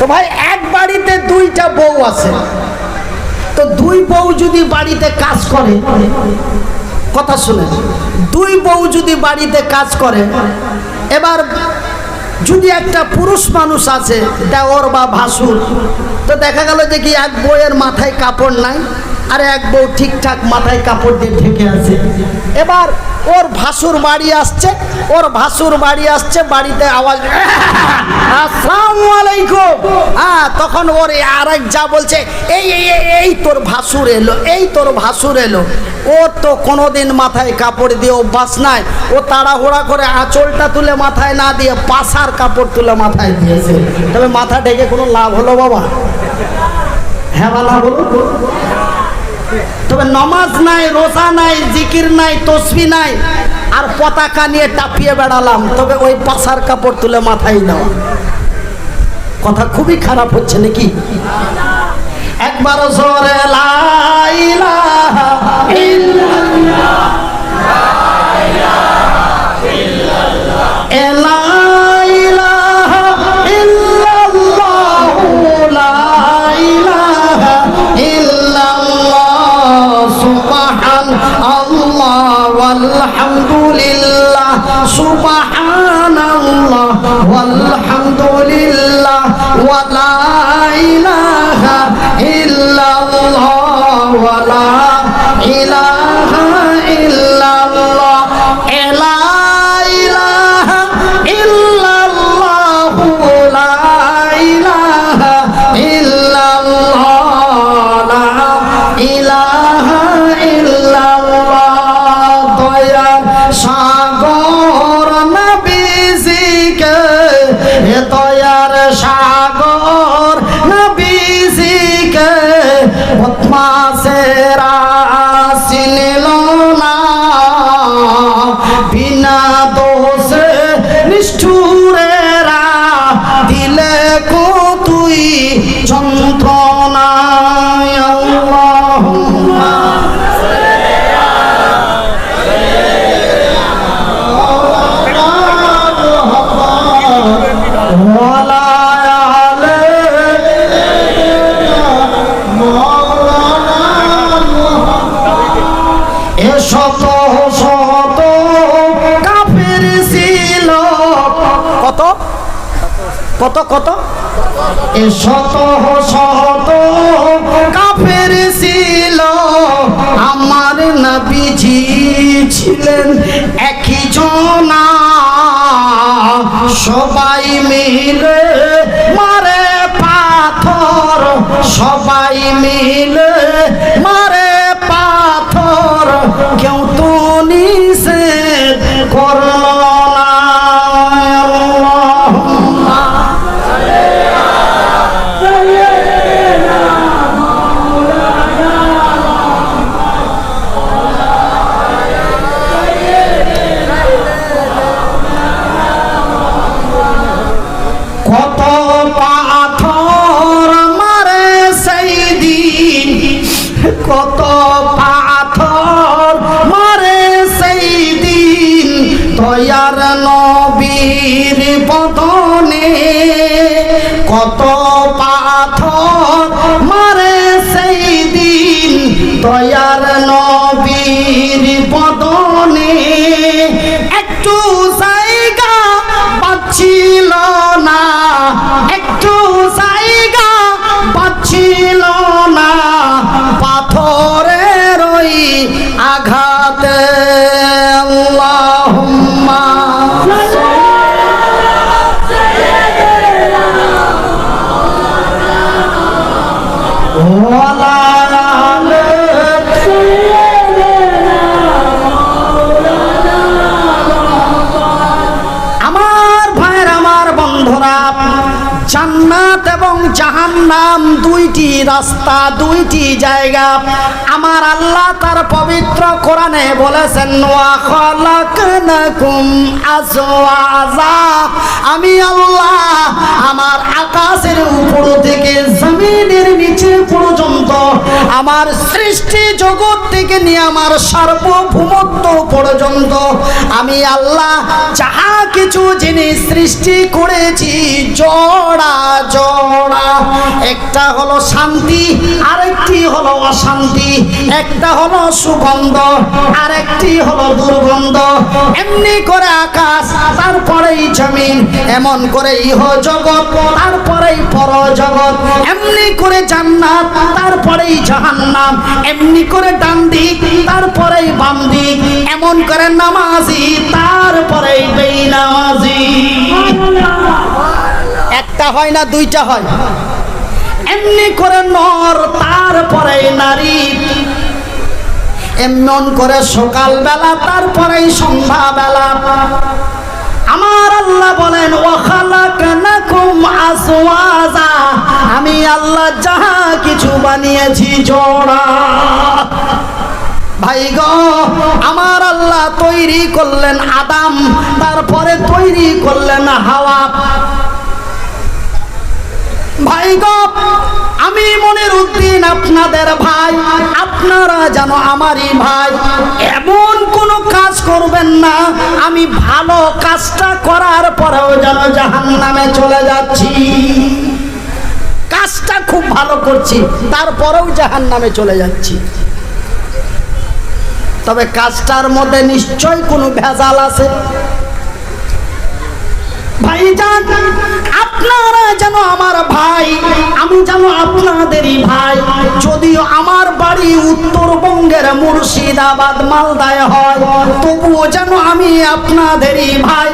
তো ভাই, এক বাড়িতে দুইটা বউ আছে। তো দুই বউ যদি বাড়িতে কাজ করে, কথা শুনে, দুই বউ যদি বাড়িতে কাজ করে, এবার যদি একটা পুরুষ মানুষ আছে, দেওর বা ভাসুর, তো দেখা গেল যে কি এক বউয়ের মাথায় কাপড় নাই, আর এক বউ ঠিকঠাক মাথায় কাপড় দিয়ে ঢেকে আছে। এবার ওর ভাসুর বাড়ি আসছে, ওর ভাসুর বাড়ি আসছে, বাড়িতে আওয়াজ, আসসালামু আলাইকুম। তখন ওর আর এক যা বলছে, এই এই তোর ভাসুর এলো, এই তোর ভাসুর এলো। ওর তো কোনোদিন মাথায় কাপড় দিয়ে অভ্যাস নাই। ও তাড়াহুড়া করে আঁচলটা তুলে মাথায় না দিয়ে পাশার কাপড় তুলে মাথায় দিয়েছে। তবে মাথা ঢেকে কোনো লাভ হলো বাবা? হ্যাঁ না বলুন তবে নমাজ নাই, রোজা নাই, জিকির নাই, তসবি নাই, আর পতাকা নিয়ে টাপিয়ে বেড়ালাম। তবে ওই পাশার কাপড় তুলে মাথায় দাও। কথা খুবই খারাপ হচ্ছে নাকি? একবার জোরে আলহামদুলিল্লাহ ওয়ালহামদুলিল্লাহ ওয়ালা ইলাহা ইল্লাল্লাহ ওয়ালা ইলাহা নবীজিকে কত কত? এ শত শত কাফের ছিল আমার নবীজি ছিলেন একই জনা। সবাই মিলে মারে পাথর সবাই মিলে মারে পাথর। কেউ তো নিষেধ করল কত পাথর মারে সেই দিন দয়ার নবীর বদনে। কত জাহান্নাম দুইটি রাস্তা, দুইটি জায়গা। আমার আল্লাহ তার পবিত্র কোরআনে বলেছেন আমি আল্লাহ আমার আকাশের উপর থেকে, জমিনের নিচে পর্যন্ত, আমার সৃষ্টি জগৎ থেকে নিয়ে আমার সার্বভৌমত্ব পর্যন্ত, আমি আল্লাহ যাহা কিছু জিনিস সৃষ্টি করেছি, জড়া জড়া। হলো শান্তি, আরেকটি হলো অশান্তি। একটা হলো সুগন্ধ, আরেকটি হলো দুর্গন্ধ। এমনি করে আকাশ, তারপরেই জমিন, এমন করে ইহ জগৎ, তারপরেই পর জগৎ এমনি করে জান্নাত, তারপরেই জাহান্নাম। এমনি করে ডান দিক, তারপরেই বাম দিক। এমন করে নামাজি, তারপরেই বেনামাজি একটা হয় না, দুইটা হয়? এমনি করে নর, তারপরে নারী। এমন করে সকালবেলা, তারপরেই সন্ধ্যাবেলা। আমার আল্লাহ বলেন আমি আল্লাহ যাহা কিছু বানিয়েছি, জোড়া। ভাই গো, আমার আল্লাহ তৈরি করলেন আদাম, তারপরে তৈরি করলেন হাওয়া। ভাই গো আমি মনের উদ্দিন আপনাদের ভাই। আপনারা যেন আমারই ভাই। এমন কোনো কাজ করবেন না। আমি ভালো কাজটা করার পরেও যেন জাহান নামে চলে যাচ্ছি। কাজটা খুব ভালো করছি, তারপরেও জাহান নামে চলে যাচ্ছি। তবে কাজটার মধ্যে নিশ্চয় কোনো ভেজাল আছে। ভাইজান আপনারা যেন আমার ভাই আমি যেন আপনাদেরই ভাই। আমার উত্তরবঙ্গের মুর্শিদাবাদ, মালদায় হয়, তবুও যেন আমি আপনাদেরই ভাই,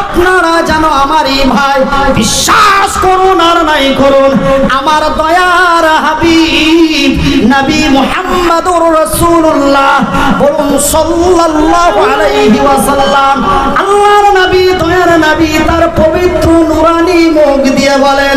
আপনারা যেন আমারই ভাই। বিশ্বাস করুন আর নাই করুন, আমার দয়ার হাবিব নবী মুহাম্মদুর রাসূলুল্লাহ বলুন সাল্লাল্লাহু আলাইহি ওয়াসাল্লাম, আল্লাহর নবী, দয়ার নবী, তার পবিত্র নুরানি মুখ দিয়ে বলেন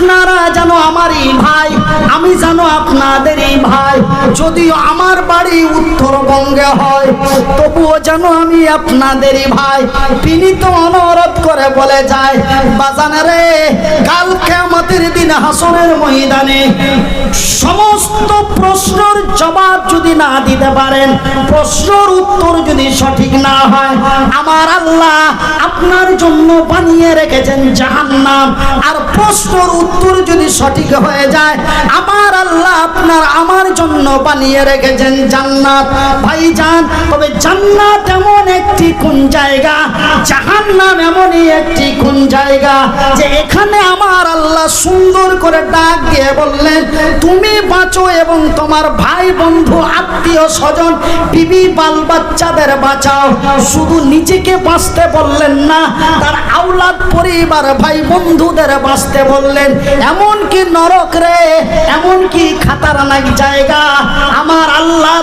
আপনারা যেন আমারই ভাই, আমি যেন আপনাদেরই ভাই। যদিও আমার বাড়ি উত্তরবঙ্গে হয়, তবুও যেন আমি আপনাদেরই ভাই। তিনি তো অনুরোধ করে বলে যায়, বাজানে রে কালকে আমাদের দিন হাসনের ময়দানে সমস্ত প্রশ্নের জবাব যদি না দিতে পারেন, প্রশ্নের উত্তর যদি সঠিক না হয়, আমার আল্লাহ আপনার জন্য বানিয়ে রেখেছেন জাহান্নাম। আর প্রশ্নের উত্তর যদি সঠিক হয়ে যায়, আমার আল্লাহ আপনার আমার জন্য বানিয়ে রেখেছেন জান্নাত। ভাইজান, তবে জান্নাত এমন একটি কোন জায়গা, জাহান্নাম এমনই একটি কোন জায়গা, যে এখানে আমার আল্লাহ সুন্দর করে ডাক দিয়ে বললেন, তুমি বাঁচো এবং তোমার ভাই, বন্ধু, আত্মীয়, স্বজন, বিবি, বাল বাচ্চাদের বাঁচাও। শুধু নিজেকে বাঁচতে বললেন না, তার আওলাদ, পরিবার, ভাই, বন্ধুদের বাঁচতে বললেন। এমন কি নরক রে এমন কি খাতারনাক জায়গা। আমার আল্লাহ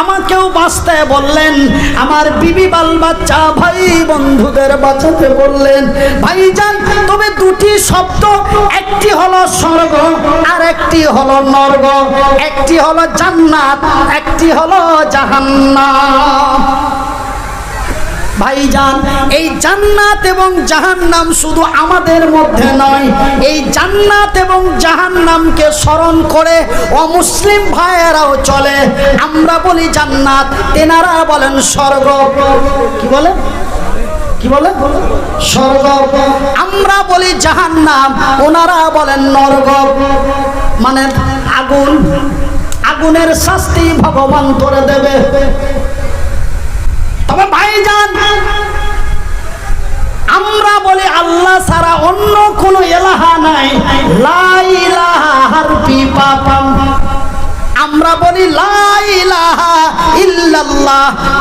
আমাকেও বাঁচতে বললেন, আমার বিবি বাল বাচ্চা ভাই বন্ধুদের বাঁচাতে বললেন, ভাইজান, তবে দুটি শব্দ, একটি হলো স্বর্গ আর একটি হলো নর্গ একটি হলো জান্নাত, একটি হলো জাহান্নাম। ভাইজান, এই জান্নাত এবং জাহান্নাম শুধু আমাদের মধ্যে নয়, এই জান্নাত এবং জাহান্নামকে স্মরণ করে অমুসলিম ভাইয়েরাও চলে। আমরা বলি জান্নাত, তেনারা বলেন স্বর্গ। কি বলে? কি বলে? স্বর্গ। আমরা বলি জাহান্নাম, ওনারা বলেন নরক মানে আগুন, আগুনের শাস্তি ভগবান করে দেবে। তবে ভাইজান। আমরা বলি আল্লাহ ছাড়া অন্য কোন এলাহা নাই। আমরা বলি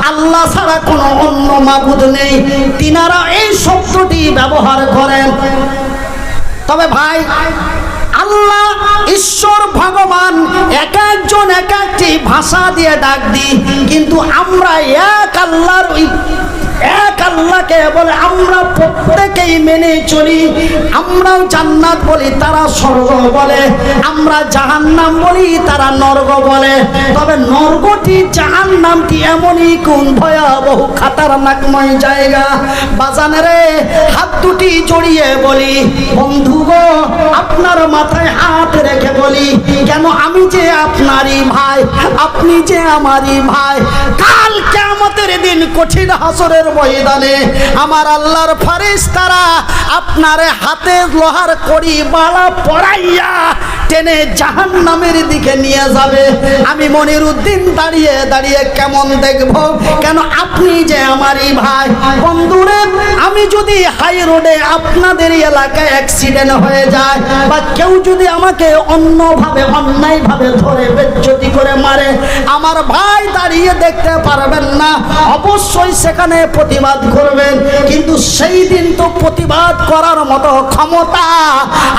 আল্লাহ ছাড়া কোনো অন্য মাবুদ নেই। তিনারা এই শব্দটি ব্যবহার করেন। তবে ভাই আল্লাহ, ঈশ্বর ভগবান, এক একজন এক একটি ভাষা দিয়ে ডাক দিই। কিন্তু আমরা এক আল্লাহর এক আল্লাহকে বলে, আমরা প্রত্যেকেই মেনে চলি। আমরাও জান্নাত বলি, তারা স্বর্গ বলে। আমরা বলি, তারা নরক বলে। তবে জাহান্নামটি এমনই কোন ভয়াবহ জায়গা? হাত দুটি জড়িয়ে বলি, বন্ধু গো, আপনার মাথায় হাত রেখে বলি, কেন আমি যে আপনারই ভাই, আপনি যে আমারই ভাই? কাল কেমতের দিন কঠিন হাসরের ময়দানে আমার আল্লাহর ফারিস তারা আপনার হাতে লোহার করি মালা পড়াইয়া টেনে জাহান নামের দিকে নিয়ে যাবে। আমি মনির উদ্দিন দাঁড়িয়ে দাঁড়িয়ে কেমন দেখব? কেন আপনি যে আমারই ভাই? বন্ধুরে, আমি যদি হাই রোডে আপনাদের এলাকায় অ্যাক্সিডেন্ট হয়ে যায় বা কেউ যদি আমাকে অন্যভাবে, অন্যায়ভাবে ধরে বেজ্জতি করে মারে, আমার ভাই দাঁড়িয়ে দেখতে পারবেন না। অবশ্যই সেখানে প্রতিবাদ করবেন। কিন্তু সেই দিন তো প্রতিবাদ করার মতো ক্ষমতা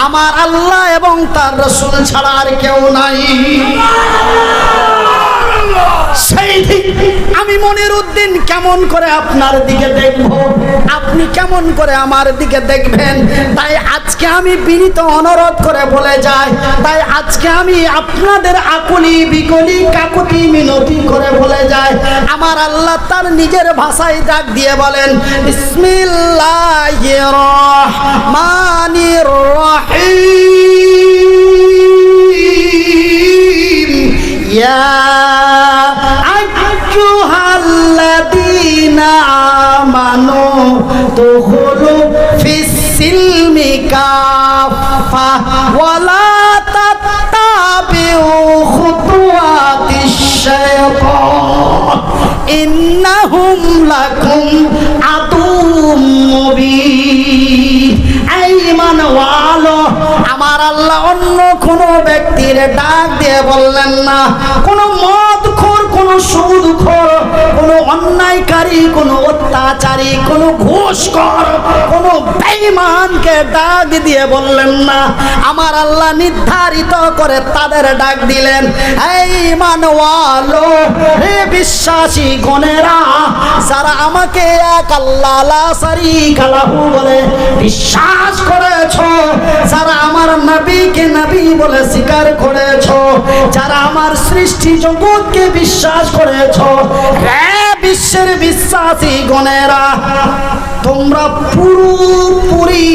আমার আল্লাহ এবং তার রসুল ছাড়া আর কেউ নাই। সেই দিন আমি মনের উদ্দিন কেমন করে আপনার দিকে দেখব? আপনি কেমন করে আমার দিকে দেখবেন? তাই আজকে আমি বিনীত অনুরোধ করে বলে যাই। তাই আজকে আমি আপনাদের আকুলি বিকলি কাকুতি মিনতি করে বলে যাই। আমার আল্লাহ তার নিজের ভাষায় ডাক দিয়ে বলেন, বিসমিল্লাহির রহমানির রহিম। ইয়া أيها الذين آمنوا ادخلوا في السلم كافة ولا تتبعوا خطوات الشيطان إنهم لكم আল্লাহ অন্য কোন ব্যক্তির ডাক দিয়ে বললেন না। কোন খোর কোন অন্যায়কারী, কোনো অত্যাচারী, কোন ঘুষখোর, কোন বেঈমানকে ডাক দিয়ে বললেন না। আমার আল্লাহ নির্ধারিত করে তাদের ডাক দিলেন, এই মানওয়ালো হে বিশ্বাসী গণেরা, যারা আমাকে এক আল্লাহ লা শারীকা লাহু বলে বিশ্বাস করেছ, যারা আমার নবীকে নবী বলে স্বীকার করেছ, যারা আমার সৃষ্টি জগৎকে বিশ্বাস করেছ হে বিশ্বের বিশ্বাসী গণেরা, তোমরা পুরোপুরি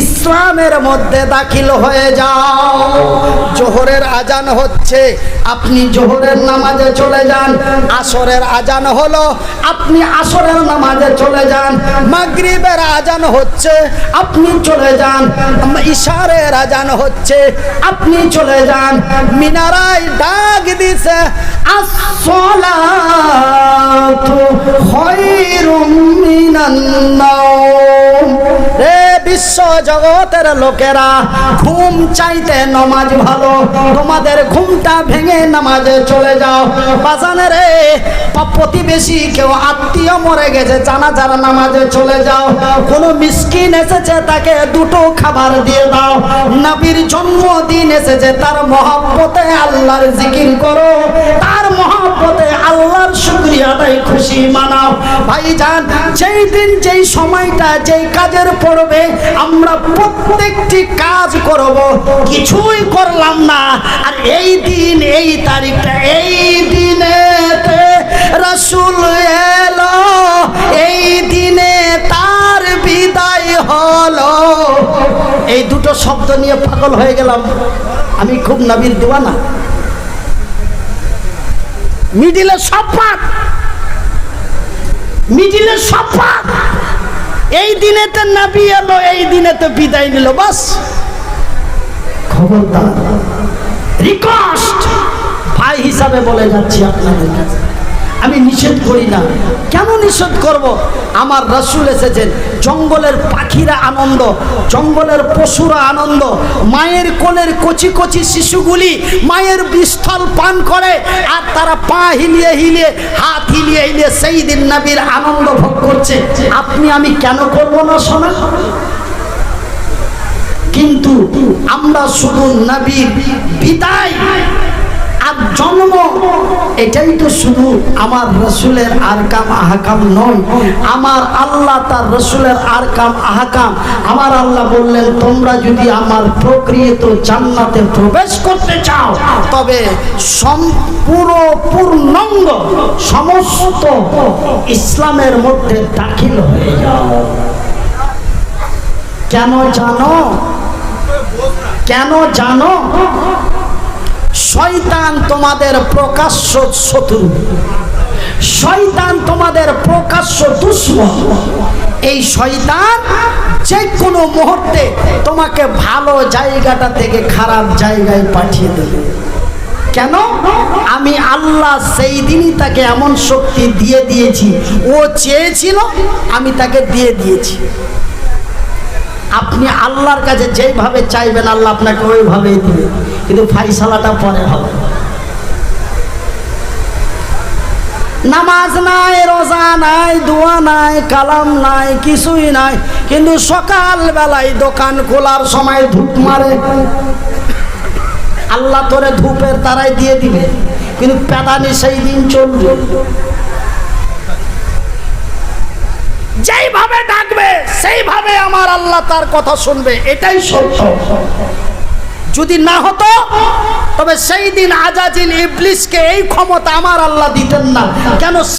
ইসলামের মধ্যে দাখিল হয়ে যাও। জোহরের আজান হচ্ছে, আপনি জোহরের নামাজে চলে যান। আসরের আজান হলো, আপনি আসরের নামাজে চলে যান। মাগরিবের আজান হচ্ছে, আপনি চলে যান। ইশারের আজান হচ্ছে, আপনি চলে যান। মিনারায় ডাক দিছে আসসালাতু খায়রুম বিশ্ব জগতের লোকেরা, ঘুম চাইতে নমাজ ভালো। তোমাদের ঘুমটা ভেঙে নামাজে চলে যাও। বাজানে রে প্রতিবেশী কেউ আত্মীয় মরে গেছে, জানাজার নামাজে চলে যাও। কোনো মিসকিন এসেছে, তাকে দুটো খাবার দিয়ে দাও। নবীর জন্মদিন এসেছে, তার মহাব্বতে আল্লাহর জিকির করো। তার মহাব্বতে আল্লাহর শুক্রিয়া আদায় খুশি মানাও। ভাইজান, যেই দিন, যেই সময়টা, যেই কাজের পড়বে, আমরা প্রত্যেকটি কাজ করব। কিছুই করলাম না। আর এই দিন, এই তারিখটা, এই দিনেতে শব্দ নিয়ে পাগল হয়ে গেলাম। আমি খুব নবীর দিওয়ানা। মিডিলে সব পাক। মিডিলে সব পাক। এই দিনেতে নাবি এলো, এই দিনেতে বিদায় নিল, বাস। খবরদার। রিকোয়েস্ট ভাই হিসাবে বলে যাচ্ছি আপনাদের কাছে। আমি নিষেধ করি না। কেন নিষেধ করব? আমার রসুল এসেছেন। জঙ্গলের পাখিরা আনন্দ, জঙ্গলের পশুরা আনন্দ। মায়ের কোলের কচি কচি শিশুগুলি মায়ের বিস্থল পান করে আর তারা পা হিলিয়ে হিলিয়ে, হাত হিলিয়ে হিলিয়ে সেই দিন নাবির আনন্দ ভোগ করছে। আপনি আমি কেন করব না শোনা? কিন্তু আমরা শুধু নবীর বিদায় আর জন্ম। এটাই তো শুধু আমার রসুলের আরকাম আহকাম নয়। আমার আল্লাহ তার রসুলের আরকাম আহকাম। আমার আল্লাহ বললেন, তোমরা যদি আমার প্রক্রিয়ত জান্নাতে প্রবেশ করতে চাও, তবে সম্পূর্ণ পূর্ণাঙ্গ সমস্ত ইসলামের মধ্যে দাখিল হয়ে যাও। কেন জানো? কেন জানো? শয়তান তোমাদের প্রকাশ্য শত্রু। শয়তান তোমাদের প্রকাশ্য দুশ্মন। এই শয়তান যে কোনো মুহূর্তে তোমাকে ভালো জায়গাটা থেকে খারাপ জায়গায় পাঠিয়ে দেবে। কেন? আমি আল্লাহ সেই দিনই তাকে এমন শক্তি দিয়ে দিয়েছি। ও চেয়েছিল, আমি তাকে দিয়ে দিয়েছি। আপনি আল্লাহর কাছে যেইভাবে চাইবেন, আল্লাহ আপনাকে ওইভাবেই দিবে। কিন্তু ফাইসালাটা পরে হবে। নামাজ নাই, রোজা নাই, দোয়া নাই, কালাম নাই, কিছুই নাই। কিন্তু সকাল বেলায় দোকান খোলার সময় ধূপ মারে। আল্লাহ তোরে ধূপের তারাই দিয়ে দিবে, কিন্তু প্যাদানি সেই দিন চলবে। যেইভাবে ডাকবে, সেইভাবে আমার আল্লাহ তার কথা শুনবে, এটাই সত্য। যদি না হতো, তবে সেই দিন আজাজিল ইবলিসকে এই ক্ষমতা আমার আল্লাহ দিতেন না। কেন